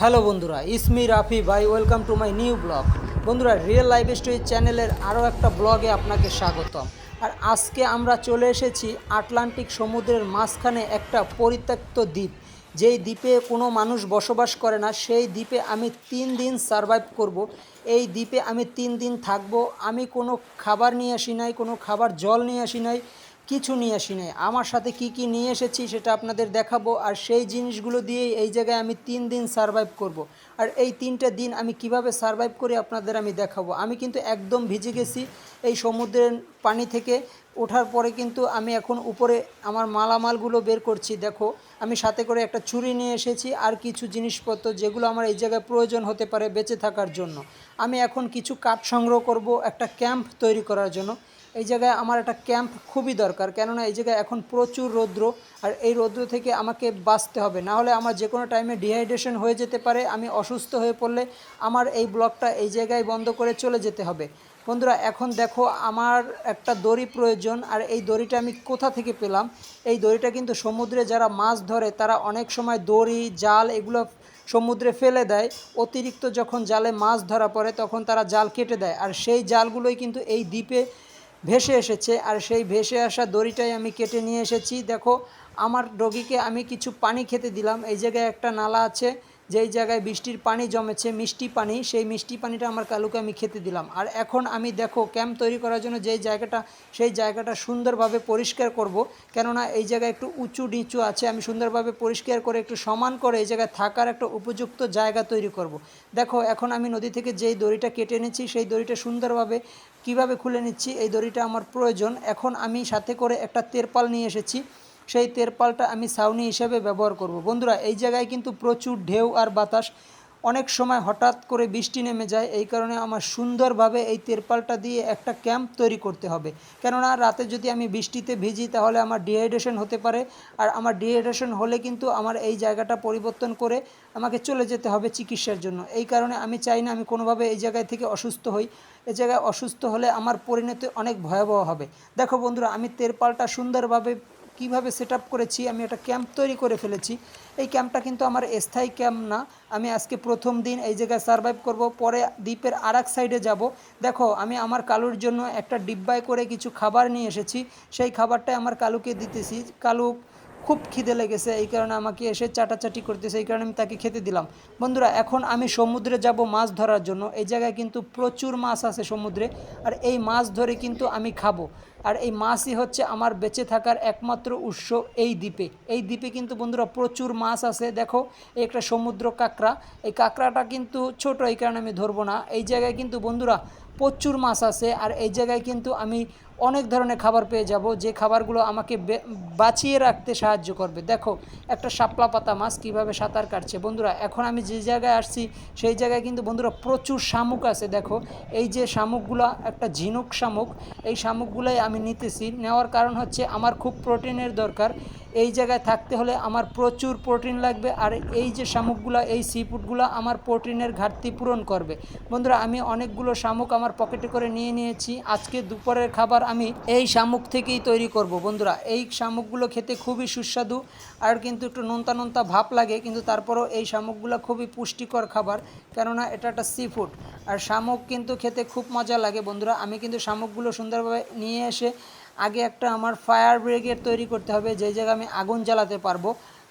Hello বন্ধুরা, ইসমি রাফি ভাই welcome to my new blog বন্ধুরা রিয়েল লাইফ স্টোরি চ্যানেলের আরও একটা ব্লগে আপনাকে স্বাগতম। আর আজকে আমরা চলে এসেছি আটলান্টিক সমুদ্রের মাঝখানে একটা পরিত্যক্ত দ্বীপ। যেই দ্বীপে কোনো মানুষ বসবাস করে না, সেই দ্বীপে আমি তিন দিন সারভাইভ করব। এই দ্বীপে আমি তিন দিন থাকব। আমি কোনো খাবার নিয়ে আসি নাই, কোনো খাবার জল নিয়ে আসি নাই। কিছু নিয়ে আসি নাই। আমার সাথে কি কি নিয়ে এসেছি সেটা আপনাদের দেখাবো। আর সেই জিনিসগুলো দিয়েই এই জায়গায় আমি তিন দিন সারভাইভ করব। আর এই তিনটে দিন আমি কীভাবে সারভাইভ করি আপনাদের আমি দেখাবো। আমি কিন্তু একদম ভিজে গেছি এই সমুদ্রের পানি থেকে। ওঠার পরে কিন্তু আমি এখন উপরে আমার মালামালগুলো বের করছি। দেখো, আমি সাথে করে একটা ছুরি নিয়ে এসেছি আর কিছু জিনিসপত্র যেগুলো আমার এই জায়গায় প্রয়োজন হতে পারে বেঁচে থাকার জন্য। আমি এখন কিছু কাঠ সংগ্রহ করব, একটা ক্যাম্প তৈরি করার জন্য। এই জায়গায় আমার একটা ক্যাম্প খুবই দরকার। কেননা এই জায়গায় এখন প্রচুর রৌদ্র আর এই রৌদ্র থেকে আমাকে বাঁচতে হবে। না হলে আমার যে কোনো টাইমে ডিহাইড্রেশন হয়ে যেতে পারে, আমি অসুস্থ হয়ে পড়লে আমার এই ব্লকটা এই জায়গায় বন্ধ করে চলে যেতে হবে। বন্ধুরা, এখন দেখো আমার একটা দড়ি প্রয়োজন আর এই দড়িটা আমি কোথা থেকে পেলাম? এই দড়িটা কিন্তু সমুদ্রে যারা মাছ ধরে তারা অনেক সময় দড়ি, জাল এগুলো সমুদ্রে ফেলে দেয়। অতিরিক্ত যখন জালে মাছ ধরা পড়ে তখন তারা জাল কেটে দেয়। আর সেই জালগুলোই কিন্তু এই দ্বীপে ভেসে এসেছে, আর সেই ভেসে আসা দড়িটাই আমি কেটে নিয়ে এসেছি। দেখো, আমার ডগিকে আমি কিছু পানি খেতে দিলাম। এই জায়গায় একটা নালা আছে যেই জায়গায় বৃষ্টির পানি জমেছে, মিষ্টি পানি, সেই মিষ্টি পানিটা আমার কালুকে আমি খেতে দিলাম। আর এখন আমি দেখো ক্যাম্প তৈরি করার জন্য যেই জায়গাটা, সেই জায়গাটা সুন্দরভাবে পরিষ্কার করব। কেননা এই জায়গায় একটু উঁচু নিচু আছে, আমি সুন্দরভাবে পরিষ্কার করে একটু সমান করে এই জায়গায় থাকার একটা উপযুক্ত জায়গা তৈরি করব। দেখো, এখন আমি নদী থেকে যেই দড়িটা কেটে এনেছি সেই দড়িটা সুন্দরভাবে কীভাবে খুলে নিচ্ছি, এই দড়িটা আমার প্রয়োজন। এখন আমি সাথে করে একটা তেরপাল নিয়ে এসেছি। সেই তেরপালটা আমি ছাউনি হিসেবে ব্যবহার করব। বন্ধুরা, এই জায়গায় কিন্তু প্রচুর ঢেউ আর বাতাস। অনেক সময় হঠাৎ করে বৃষ্টি নেমে যায়, এই কারণে আমার সুন্দরভাবে এই তেরপালটা দিয়ে একটা ক্যাম্প তৈরি করতে হবে। কেননা, রাতে যদি আমি বৃষ্টিতে ভিজি, তাহলে আমার ডিহাইড্রেশন হতে পারে। আর আমার ডিহাইড্রেশন হলে কিন্তু আমার এই জায়গাটা পরিবর্তন করে আমাকে চলে যেতে হবে চিকিৎসার জন্য। এই কারণে আমি চাই না আমি কোনোভাবে এই জায়গায় থেকে অসুস্থ হই। এই জায়গায় অসুস্থ হলে আমার পরিণতি অনেক ভয়াবহ হবে। দেখো বন্ধুরা, আমি তেরপালটা সুন্দরভাবে কীভাবে সেট করেছি, আমি একটা ক্যাম্প তৈরি করে ফেলেছি। এই ক্যাম্পটা কিন্তু আমার স্থায়ী ক্যাম্প না। আমি আজকে প্রথম দিন এই জায়গায় সারভাইভ করব, পরে দ্বীপের আর সাইডে যাব। দেখো, আমি আমার কালুর জন্য একটা ডিব্বায় করে কিছু খাবার নিয়ে এসেছি। সেই খাবারটাই আমার কালুকে দিতেছি। কালু খুব খিদে লেগেছে, এই কারণে আমাকে এসে চাটাচাটি করতেছে, এই কারণে আমি তাকে খেতে দিলাম। বন্ধুরা, এখন আমি সমুদ্রে যাব মাছ ধরার জন্য। এই জায়গায় কিন্তু প্রচুর মাছ আছে সমুদ্রে, আর এই মাছ ধরে কিন্তু আমি খাব। আর এই মাছই হচ্ছে আমার বেঁচে থাকার একমাত্র উৎস এই দ্বীপে। এই দ্বীপে কিন্তু বন্ধুরা প্রচুর মাছ আছে। দেখো একটা সমুদ্র কাঁকড়া। এই কাঁকড়াটা কিন্তু ছোট, এই কারণে আমি ধরবো না। এই জায়গায় কিন্তু বন্ধুরা প্রচুর মাছ আছে, আর এই জায়গায় কিন্তু আমি অনেক ধরনের খাবার পেয়ে যাব, যে খাবারগুলো আমাকে বাঁচিয়ে রাখতে সাহায্য করবে। দেখো, একটা শাপলা পাতা মাছ কীভাবে সাঁতার কাটছে। বন্ধুরা, এখন আমি যে জায়গায় আসছি, সেই জায়গায় কিন্তু বন্ধুরা প্রচুর শামুক আছে। দেখো, এই যে শামুকগুলো, একটা ঝিনুক শামুক, এই শামুকগুলোই আমি নিতেছি। নেওয়ার কারণ হচ্ছে আমার খুব প্রোটিনের দরকার। এই জায়গায় থাকতে হলে আমার প্রচুর প্রোটিন লাগবে আর এই যে শামুকগুলো, এই সি ফুডগুলো আমার প্রোটিনের ঘাটতি পূরণ করবে। বন্ধুরা, আমি অনেকগুলো শামুক আমার পকেটে করে নিয়ে নিয়েছি। আজকে দুপুরের খাবার আমি এই শামুক থেকেই তৈরি করব, বন্ধুরা। এই শামুকগুলো খেতে খুবই সুস্বাদু আর কিন্তু একটু নোনতা নোনতা ভাব লাগে, কিন্তু তারপরেও এই শামুকগুলো খুবই পুষ্টিকর খাবার, কেননা এটা একটা সি ফুড আর শামুক কিন্তু খেতে খুব মজা লাগে, বন্ধুরা। আমি কিন্তু শামুকগুলো সুন্দরভাবে নিয়ে এসে আগে একটা আমার ফায়ার ব্রিগেড তৈরি করতে হবে যে জায়গায় আমি আগুন জ্বালাতে পারব।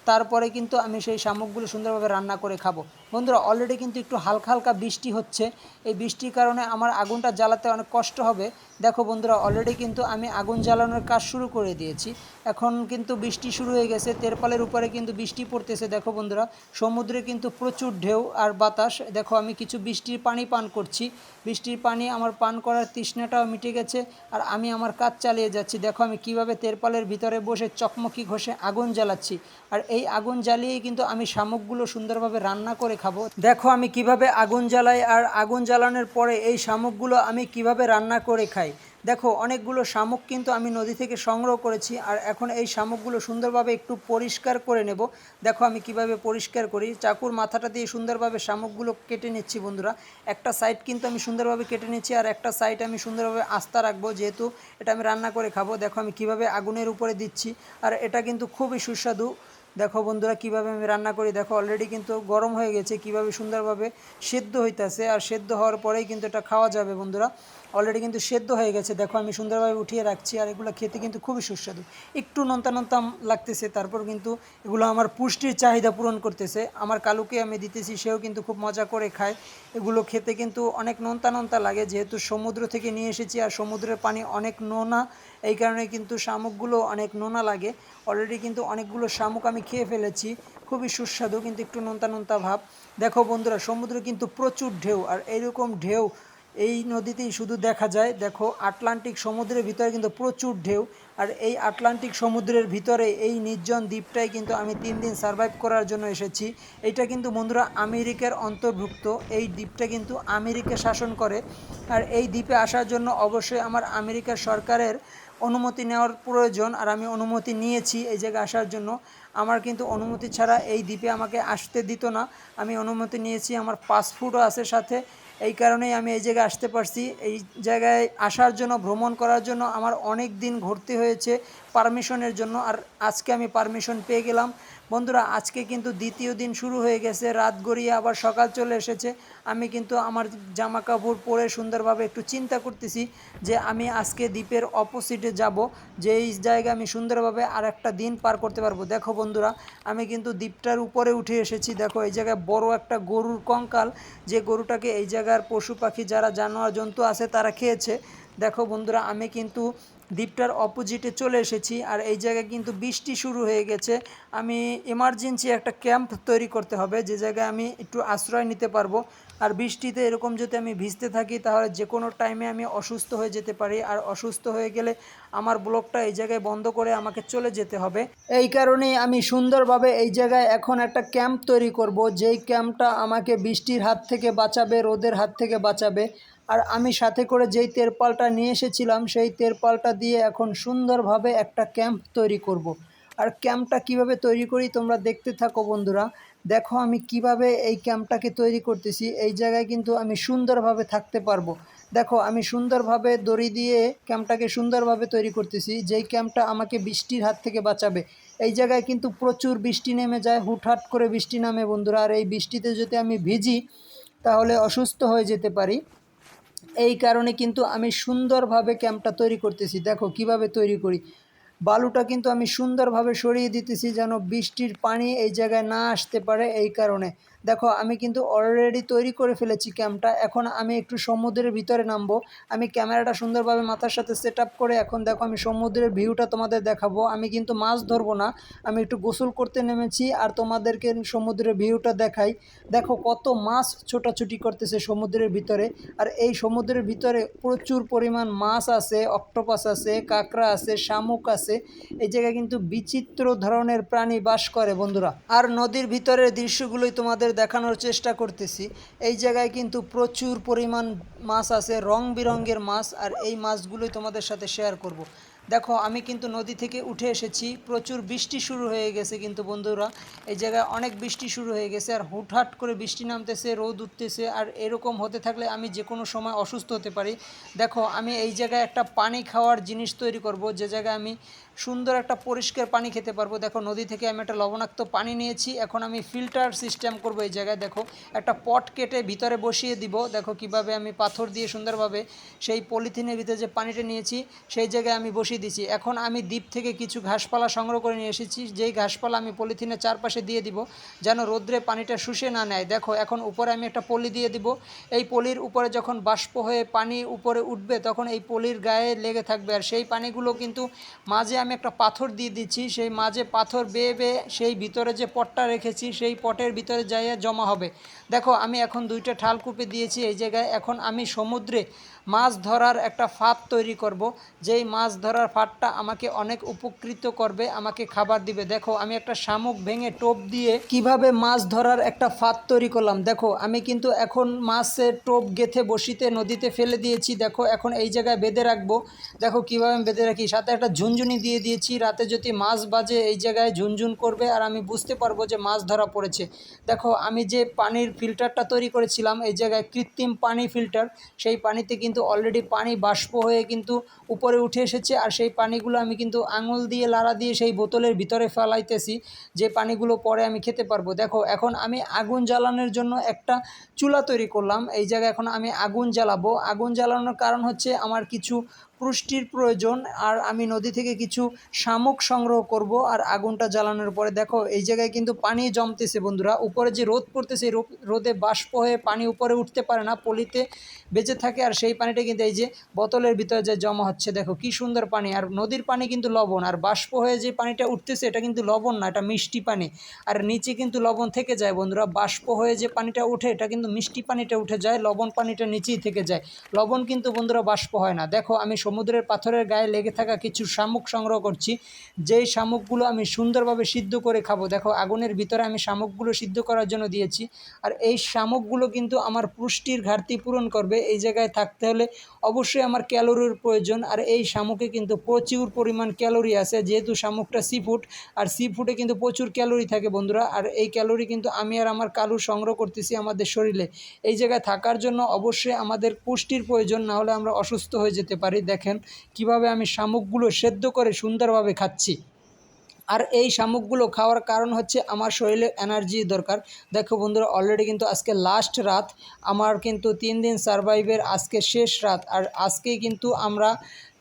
তারপরে কিন্তু আমি সেই শামুকগুলো সুন্দরভাবে রান্না করে খাব। বন্ধুরা অলরেডি কিন্তু একটু হালকা হালকা বৃষ্টি হচ্ছে। এই বৃষ্টির কারণে আমার আগুনটা জ্বালাতে অনেক কষ্ট হবে। দেখো বন্ধুরা অলরেডি কিন্তু আমি আগুন জ্বালানোর কাজ শুরু করে দিয়েছি। এখন কিন্তু বৃষ্টি শুরু হয়ে গেছে, তেরপালের উপরে কিন্তু বৃষ্টি পড়তেছে। দেখো বন্ধুরা, সমুদ্রে কিন্তু প্রচুর ঢেউ আর বাতাস। দেখো আমি কিছু বৃষ্টির পানি পান করছি। বৃষ্টির পানি আমার পান করার তৃষ্ণাটাও মিটে গেছে আর আমি আমার কাজ চালিয়ে যাচ্ছি। দেখো আমি কীভাবে তেরপালের ভিতরে বসে চকমকি ঘষে আগুন জ্বালাচ্ছি। আর এই আগুন জ্বালিয়েই কিন্তু আমি শামুকগুলো সুন্দরভাবে রান্না করে খাব? দেখো, আমি কীভাবে আগুন জ্বালাই আর আগুন জ্বালানোর পরে এই শামুকগুলো আমি কীভাবে রান্না করে খাই। দেখো, অনেকগুলো শামুক কিন্তু আমি নদী থেকে সংগ্রহ করেছি আর এখন এই শামুকগুলো সুন্দরভাবে একটু পরিষ্কার করে নেব। দেখো, আমি কীভাবে পরিষ্কার করি। চাকুর মাথাটা দিয়ে সুন্দরভাবে শামুকগুলো কেটে নিচ্ছি বন্ধুরা। একটা সাইড কিন্তু আমি সুন্দরভাবে কেটে নিচ্ছি আর একটা সাইড আমি সুন্দরভাবে আস্তা রাখব যেহেতু এটা আমি রান্না করে খাব। দেখো, আমি কীভাবে আগুনের উপরে দিচ্ছি। আর এটা কিন্তু খুবই সুস্বাদু। দেখো বন্ধুরা, কীভাবে আমি রান্না করি? দেখো অলরেডি কিন্তু গরম হয়ে গেছে, কীভাবে সুন্দরভাবে সেদ্ধ হইতাছে। আর সেদ্ধ হওয়ার পরেই কিন্তু এটা খাওয়া যাবে বন্ধুরা। অলরেডি কিন্তু সেদ্ধ হয়ে গেছে। দেখো আমি সুন্দরভাবে উঠিয়ে রাখছি আর এগুলো খেতে কিন্তু খুবই সুস্বাদু। একটু নোনতা নোনতা লাগতেছে, তারপর কিন্তু এগুলো আমার পুষ্টির চাহিদা পূরণ করতেছে। আমার কালুকে আমি দিতেছি, সেও কিন্তু খুব মজা করে খায়। এগুলো খেতে কিন্তু অনেক নোনতা নোনতা লাগে। যেহেতু সমুদ্র থেকে নিয়ে এসেছি আর সমুদ্রের পানি অনেক নোনা, এই কারণে কিন্তু শামুকগুলো অনেক নোনা লাগে। অলরেডি কিন্তু অনেকগুলো শামুক আমি খেয়ে ফেলেছি। খুবই সুস্বাদু কিন্তু একটু নোনতা নোনতা ভাব। দেখো বন্ধুরা, সমুদ্রে কিন্তু প্রচুর ঢেউ আর এইরকম ঢেউ এই নদীতেই শুধু দেখা যায়। দেখো, আটলান্টিক সমুদ্রের ভিতরে কিন্তু প্রচুর ঢেউ, আর এই আটলান্টিক সমুদ্রের ভিতরে এই নির্জন দ্বীপটাই কিন্তু আমি তিন দিন সার্ভাইভ করার জন্য এসেছি। এটা কিন্তু বন্ধুরা আমেরিকার অন্তর্ভুক্ত। এই দ্বীপটা কিন্তু আমেরিকা শাসন করে, আর এই দ্বীপে আসার জন্য অবশ্যই আমার আমেরিকার সরকারের অনুমতি নেওয়ার প্রয়োজন, আর আমি অনুমতি নিয়েছি এই জায়গায় আসার জন্য। আমার কিন্তু অনুমতি ছাড়া এই দ্বীপে আমাকে আসতে দিত না। আমি অনুমতি নিয়েছি, আমার পাসপোর্টও আছে সাথে। এই কারণেই আমি এই জায়গায় আসতে পারছি। এই জায়গায় আসার জন্য, ভ্রমণ করার জন্য আমার অনেক দিন ঘুরতে হয়েছে, পারমিশনের জন্য। আর আজকে আমি পারমিশন পেয়ে গেলাম। বন্ধুরা, আজকে কিন্তু দ্বিতীয় দিন শুরু হয়ে গেছে। রাত গড়িয়ে আবার সকাল চলে এসেছে। আমি কিন্তু আমার জামা কাপড় পরে সুন্দরভাবে একটু চিন্তা করতেছি যে আমি আজকে দ্বীপের অপোজিটে যাব, যে এই জায়গায় আমি সুন্দরভাবে আর একটা দিন পার করতে পারব। দেখো বন্ধুরা, আমি কিন্তু দ্বীপটার উপরে উঠে এসেছি। দেখো, এই জায়গায় বড় একটা গরুর কঙ্কাল, যে গরুটাকে এই জায়গার পশু পাখি, যারা জানোয়ার জন্তু আছে, তারা খেয়েছে। দেখো বন্ধুরা, আমি কিন্তু দ্বীপটার অপোজিটে চলে এসেছি আর এই জায়গায় কিন্তু বৃষ্টি শুরু হয়ে গেছে। আমি এমার্জেন্সি একটা ক্যাম্প তৈরি করতে হবে, যে জায়গায় আমি একটু আশ্রয় নিতে পারব। আর বৃষ্টিতে এরকম যদি আমি ভিজতে থাকি, তাহলে যে কোনো টাইমে আমি অসুস্থ হয়ে যেতে পারি। আর অসুস্থ হয়ে গেলে আমার ব্লকটা এই জায়গায় বন্ধ করে আমাকে চলে যেতে হবে। এই কারণেই আমি সুন্দরভাবে এই জায়গায় এখন একটা ক্যাম্প তৈরি করব। যেই ক্যাম্পটা আমাকে বৃষ্টির হাত থেকে বাঁচাবে, রোদের হাত থেকে বাঁচাবে। আর আমি সাথে করে যেই তেরপালটা নিয়ে এসেছিলাম, সেই তেরপালটা দিয়ে এখন সুন্দরভাবে একটা ক্যাম্প তৈরি করব। আর ক্যাম্পটা কীভাবে তৈরি করি তোমরা দেখতে থাকো বন্ধুরা। দেখো আমি কীভাবে এই ক্যাম্পটাকে তৈরি করতেছি, এই জায়গায় কিন্তু আমি সুন্দরভাবে থাকতে পারব। দেখো আমি সুন্দরভাবে দড়ি দিয়ে ক্যাম্পটাকে সুন্দরভাবে তৈরি করতেছি, যেই ক্যাম্পটা আমাকে বৃষ্টির হাত থেকে বাঁচাবে। এই জায়গায় কিন্তু প্রচুর বৃষ্টি নেমে যায়, হুটহাট করে বৃষ্টি নামে বন্ধুরা। আর এই বৃষ্টিতে যদি আমি ভিজি, তাহলে অসুস্থ হয়ে যেতে পারি। এই কারণে কিন্তু আমি সুন্দরভাবে ক্যাম্পটা তৈরি করতেছি। দেখো, কীভাবে তৈরি করি। বালুটা কিন্তু আমি সুন্দরভাবে সরিয়ে দিতেছি যেন বৃষ্টির পানি এই জায়গায় না আসতে পারে এই কারণে। দেখো, আমি কিন্তু অলরেডি তৈরি করে ফেলেছি ক্যাম্পটা। এখন আমি একটু সমুদ্রের ভিতরে নামবো। আমি ক্যামেরাটা সুন্দরভাবে মাথার সাথে সেট করে এখন দেখো, আমি সমুদ্রের ভিউটা তোমাদের দেখাবো। আমি কিন্তু মাছ ধরবো না। আমি একটু গোসল করতে নেমেছি আর তোমাদেরকে সমুদ্রের ভিউটা দেখাই। দেখো কত মাছ ছোটাছুটি করতেছে সমুদ্রের ভিতরে। আর এই সমুদ্রের ভিতরে প্রচুর পরিমাণ মাছ আছে অক্টোপাস আছে, কাঁকড়া আছে, শামুক আছে। এই জায়গায় কিন্তু বিচিত্র ধরনের প্রাণী বাস করে বন্ধুরা। আর নদীর ভিতরের দৃশ্যগুলোই তোমাদের দেখানোর চেষ্টা করতেছি এই জায়গায় কিন্তু প্রচুর পরিমাণ মাছ আছে রং বেরঙের মাছ, আর এই মাছগুলোই তোমাদের সাথে শেয়ার করব। দেখো, আমি কিন্তু নদী থেকে উঠে এসেছি। প্রচুর বৃষ্টি শুরু হয়ে গেছে কিন্তু বন্ধুরা। এই জায়গায় অনেক বৃষ্টি শুরু হয়ে গেছে আর হুটহাট করে বৃষ্টি নামতেছে, রোদ উঠতেছে আর এরকম হতে থাকলে আমি যে কোনো সময় অসুস্থ হতে পারি। দেখো, আমি এই জায়গায় একটা পানি খাওয়ার জিনিস তৈরি করব, যে জায়গায় আমি সুন্দর একটা পরিষ্কার পানি খেতে পারব। দেখো, নদী থেকে আমি একটা লবণাক্ত পানি নিয়েছি। এখন আমি ফিল্টার সিস্টেম করব এই জায়গায়। দেখো, একটা পট কেটে ভিতরে বসিয়ে দিব। দেখো, কীভাবে আমি পাথর দিয়ে সুন্দরভাবে সেই পলিথিনের ভিতরে যে পানিটা নিয়েছি, সেই জায়গায় আমি বসিয়ে দিয়েছি এখন আমি দ্বীপ থেকে কিছু ঘাসপালা সংগ্রহ করে নিয়ে এসেছি। যেই ঘাসপালা আমি পলিথিনের চারপাশে দিয়ে দিব, যেন রোদ্রে পানিটা শুষে না নেয়। দেখো, এখন উপরে আমি একটা পলি দিয়ে দিব। এই পলির উপরে যখন বাষ্প হয়ে পানি উপরে উঠবে, তখন এই পলির গায়ে লেগে থাকবে। আর সেই পানিগুলো কিন্তু মাঝে আমি একটা পাথর দিয়ে দিচ্ছি। সেই মাঝে পাথর বেয়ে বেয়ে সেই ভিতরে যে পটটা রেখেছি, সেই পটের ভিতরে যাইয়া জমা হবে। দেখো, আমি এখন দুইটা ঠাল কুপে দিয়েছি এই জায়গায়। এখন আমি সমুদ্রে মাছ ধরার একটা ফাঁদ তৈরি করব। যেই মাছ ধরার ফাঁদটা আমাকে অনেক উপকৃত করবে, আমাকে খাবার দিবে। দেখো, আমি একটা শামুক ভেঙে টোপ দিয়ে কীভাবে মাছ ধরার একটা ফাঁদ তৈরি করলাম। দেখো, আমি কিন্তু এখন মাছের টোপ গেথে বসিতে, নদীতে ফেলে দিয়েছি। দেখো, এখন এই জায়গায় বেঁধে রাখব। দেখো, কীভাবে আমি বেঁধে রাখি। সাথে একটা ঝুনঝুনি দিয়ে দিয়েছি। রাতে যদি মাছ বাজে, এই জায়গায় ঝুনঝুন করবে আর আমি বুঝতে পারব যে মাছ ধরা পড়েছে। দেখো, আমি যে পানির ফিল্টারটা তৈরি করেছিলাম, এই জায়গায় কৃত্রিম পানি ফিল্টার, সেই পানিতে কিন্তু কিন্তু অলরেডি পানি বাষ্প হয়ে কিন্তু উপরে উঠে এসেছে। আর সেই পানিগুলো আমি কিন্তু আঙুল দিয়ে, লাড়া দিয়ে সেই বোতলের ভিতরে ফেলাইতেছি, যে পানিগুলো পরে আমি খেতে পারব। দেখো, এখন আমি আগুন জ্বালানোর জন্য একটা চুলা তৈরি করলাম। এই জায়গায় এখন আমি আগুন জ্বালাবো। আগুন জ্বালানোর কারণ হচ্ছে আমার কিছু পুষ্টির প্রয়োজন, আর আমি নদী থেকে কিছু শামুক সংগ্রহ করব আর আগুনটা জ্বালানোর পরে দেখো, এই জায়গায় কিন্তু পানি জমতেছে বন্ধুরা। উপরে যে রোদ পড়তেছে রোদে বাষ্প হয়ে পানি উপরে উঠতে পারে না, পলিতে বেঁচে থাকে, আর সেই পানিটা কিন্তু এই যে বোতলের ভিতরে যে জমা হচ্ছে, দেখো কি সুন্দর পানি। আর নদীর পানি কিন্তু লবণ, আর বাষ্প হয়ে যে পানিটা উঠতেছে, এটা কিন্তু লবণ না, এটা মিষ্টি পানি। আর নিচে কিন্তু লবণ থেকে যায় বন্ধুরা, বাষ্প হয়ে যে পানিটা উঠে, এটা কিন্তু মিষ্টি পানিটা উঠে যায়, লবণ পানিটা নিচেই থেকে যায়। লবণ কিন্তু বন্ধুরা বাষ্প হয় না। দেখো, আমি সমুদ্রের পাথরের গায়ে লেগে থাকা কিছু শামুক সংগ্রহ করছি। যেই শামুকগুলো আমি সুন্দরভাবে সিদ্ধ করে খাব। দেখো, আগুনের ভিতরে আমি শামুকগুলো সিদ্ধ করার জন্য দিয়েছি। আর এই শামুকগুলো কিন্তু আমার পুষ্টির ঘাটতি পূরণ করবে। এই জায়গায় থাকতে হলে অবশ্যই আমার ক্যালোরির প্রয়োজন। আর এই শামুকে কিন্তু প্রচুর পরিমাণ ক্যালোরি আছে। যেহেতু শামুকটা সি ফুড আর সি ফুডে কিন্তু প্রচুর ক্যালোরি থাকে বন্ধুরা। আর এই ক্যালোরি কিন্তু আমি আর আমার কালু সংগ্রহ করতেছি আমাদের শরীরে। এই জায়গায় থাকার জন্য অবশ্যই আমাদের পুষ্টির প্রয়োজন, না হলে আমরা অসুস্থ হয়ে যেতে পারি। দেখেন, কীভাবে আমি শামুকগুলো সেদ্ধ করে সুন্দরভাবে খাচ্ছি। আর এই শামুকগুলো খাওয়ার কারণ হচ্ছে আমার শরীরে এনার্জি দরকার। দেখো বন্ধুরা অলরেডি কিন্তু আজকে লাস্ট রাত, আমার কিন্তু তিন দিন সারভাইভের আজকে শেষ রাত। আর আজকেই কিন্তু আমরা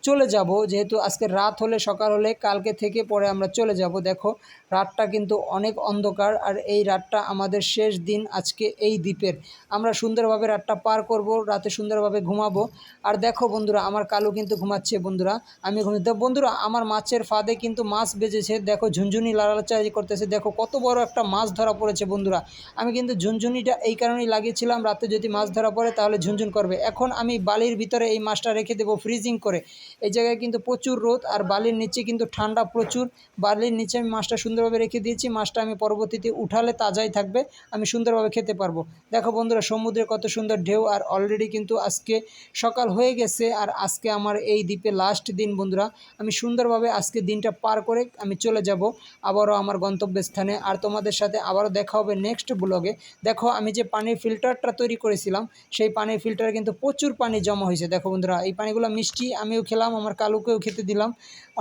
চলে যাব, যেহেতু আজকে রাত হলে সকাল হলে, কালকে থেকে পরে আমরা চলে যাব। দেখো রাতটা কিন্তু অনেক অন্ধকার আর এই রাতটা আমাদের শেষ দিন আজকে এই দ্বীপের। আমরা সুন্দরভাবে রাতটা পার করব, রাতে সুন্দরভাবে ঘুমাবো। আর দেখো বন্ধুরা, আমার কালো কিন্তু ঘুমাচ্ছে বন্ধুরা, আমি ঘুমি তো বন্ধুরা, আমার মাছের ফাঁদে কিন্তু মাছ বেজেছে। দেখো ঝুনঝুনি লাড়াচাড়ি করতেছে। দেখো কত বড় একটা মাছ ধরা পড়েছে বন্ধুরা। আমি কিন্তু ঝুনঝুনিটা এই কারণেই লাগিয়েছিলাম, রাতে যদি মাছ ধরা পড়ে তাহলে ঝুনঝুন করবে। এখন আমি বালির ভিতরে এই মাছটা রেখে দেবো ফ্রিজিং করে। এই জায়গায় কিন্তু প্রচুর রোদ আর বালির নিচে কিন্তু ঠান্ডা প্রচুর। বালির নিচে আমি মাছটা সুন্দরভাবে রেখে দিয়েছি, মাছটা আমি পরবর্তীতে উঠালে তাজাই থাকবে, আমি সুন্দরভাবে খেতে পারব। দেখো বন্ধুরা, সমুদ্রে কত সুন্দর ঢেউ, আর অলরেডি কিন্তু আজকে সকাল হয়ে গেছে, আর আজকে আমার এই দ্বীপে লাস্ট দিন বন্ধুরা, আমি সুন্দরভাবে আজকে দিনটা পার করে আমি চলে যাব আবারও আমার গন্তব্যস্থানে, আর তোমাদের সাথে আবারও দেখা হবে নেক্সট ব্লগে দেখো, আমি যে পানির ফিল্টারটা তৈরি করেছিলাম, সেই পানির ফিল্টারে কিন্তু প্রচুর পানি জমা হয়েছে। দেখো বন্ধুরা, এই পানিগুলো মিষ্টি, আমিও খেলাম, আমার কালুকেও খেতে দিলাম,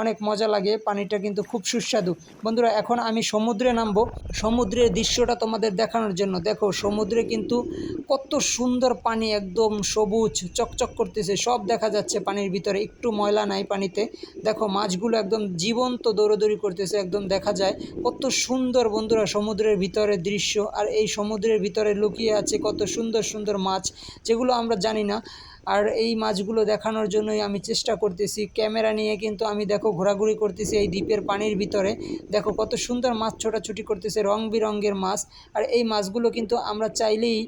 অনেক মজা লাগে, পানিটা কিন্তু খুব সুস্বাদু। বন্ধুরা এখন আমি সমুদ্রে নামবো। সমুদ্রের দৃশ্যটা তোমাদের দেখানোর জন্য। দেখো, সমুদ্রে কিন্তু কত সুন্দর পানি একদম সবুজ, চকচক করতেছে। সব দেখা যাচ্ছে পানির ভিতরে। একটু ময়লা নাই পানিতে। দেখো, মাছগুলো একদম জীবন্ত দৌড়দৌড়ি করতেছে, একদম দেখা যায়। কত সুন্দর বন্ধুরা সমুদ্রের ভিতরে দৃশ্য। আর এই সমুদ্রের ভিতরে লুকিয়ে আছে কত সুন্দর সুন্দর মাছ, যেগুলো আমরা জানি না। আর এই মাছগুলো দেখানোর জন্যই আমি চেষ্টা করতেছি। ক্যামেরা নিয়ে কিন্তু আমি দেখো ঘোরাঘুরি করতেছি এই দ্বীপের পানির ভিতরে। দেখো কত সুন্দর মাছ ছোটাছুটি করতেছে রং বেরঙের মাছ। আর এই মাছগুলো কিন্তু আমরা চাইলেই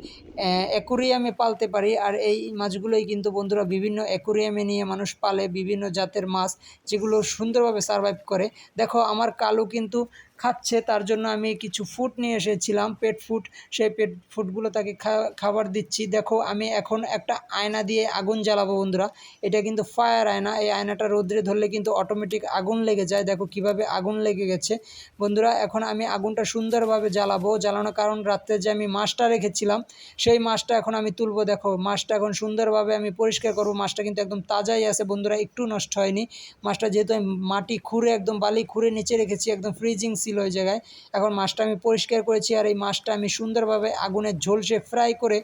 অ্যাকোরিয়ামে পালতে পারি। আর এই মাছগুলোই কিন্তু বন্ধুরা বিভিন্ন অ্যাকোরিয়ামে নিয়ে মানুষ পালে বিভিন্ন জাতের মাছ, যেগুলো সুন্দরভাবে সার্ভাইভ করে। দেখো আমার কালু কিন্তু খাচ্ছে, তার জন্য আমি কিছু ফুড নিয়ে এসেছিলাম পেট ফুড সেই পেট ফুডগুলো তাকে খাবার দিচ্ছি। দেখো, আমি এখন একটা আয়না দিয়ে আগুন জ্বালাবো বন্ধুরা। এটা কিন্তু ফায়ার আয়না। এই আয়নাটা রোদ্রে ধরলে কিন্তু অটোমেটিক আগুন লেগে যায়। দেখো কীভাবে আগুন লেগে গেছে। বন্ধুরা, এখন আমি আগুনটা সুন্দরভাবে জ্বালাবো। জ্বালানোর কারণ রাত্রে যে আমি মাছটা রেখেছিলাম, সেই মাছটা এখন আমি তুলবো। দেখো, মাছটা এখন সুন্দরভাবে আমি পরিষ্কার করব। মাছটা কিন্তু একদম তাজাই আছে বন্ধুরা, একটু নষ্ট হয়নি। মাছটা যেহেতু আমি মাটি খুঁড়ে, একদম বালি খুঁড়ে নিচে রেখেছি, একদম ফ্রিজিং ছিল ওই জায়গায়। এখন মাছটা আমি পরিষ্কার করেছি আর এই মাছটা আমি সুন্দরভাবে আগুনে ঝলসে ফ্রাই করে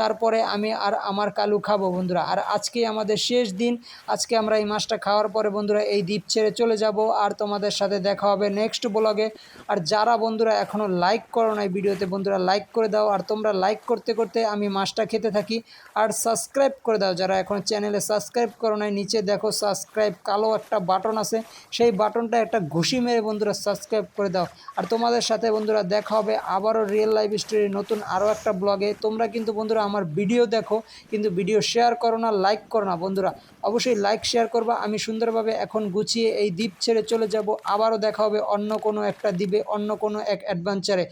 তারপরে আমি আর আমার কালু খাব বন্ধুরা। আর আজকে আমাদের শেষ দিন। আজকে আমরা এই মাছটা খাওয়ার পরে বন্ধুরা এই দ্বীপ ছেড়ে চলে যাব আর তোমাদের সাথে দেখা হবে নেক্সট ব্লগে আর যারা বন্ধুরা এখনও লাইক করো না ভিডিওতে, বন্ধুরা লাইক করে দাও। আর তোমরা লাইক করতে করতে আমি মাছটা খেতে থাকি। আর সাবস্ক্রাইব করে দাও। যারা এখন চ্যানেলে সাবস্ক্রাইব করো নাই, নিচে দেখো সাবস্ক্রাইব কালো একটা বাটন আছে। সেই বাটনটা একটা ঘুষি মেরে বন্ধুরা সাবস্ক্রাইব করে দাও। আর তোমাদের সাথে বন্ধুরা দেখা হবে আবারও রিয়েল লাইফ স্টোরি নতুন আরও একটা ব্লগে তোমরা কিন্তু বন্ধুরা আমার ভিডিও দেখো, কিন্তু ভিডিও শেয়ার করো না লাইক করো না বন্ধুরা। অবশ্যই লাইক শেয়ার করবা। আমি সুন্দরভাবে এখন গুছিয়ে এই দ্বীপ ছেড়ে চলে যাব। আবারও দেখা হবে অন্য কোনো একটা দ্বীপে, অন্য কোনো এক অ্যাডভেঞ্চারে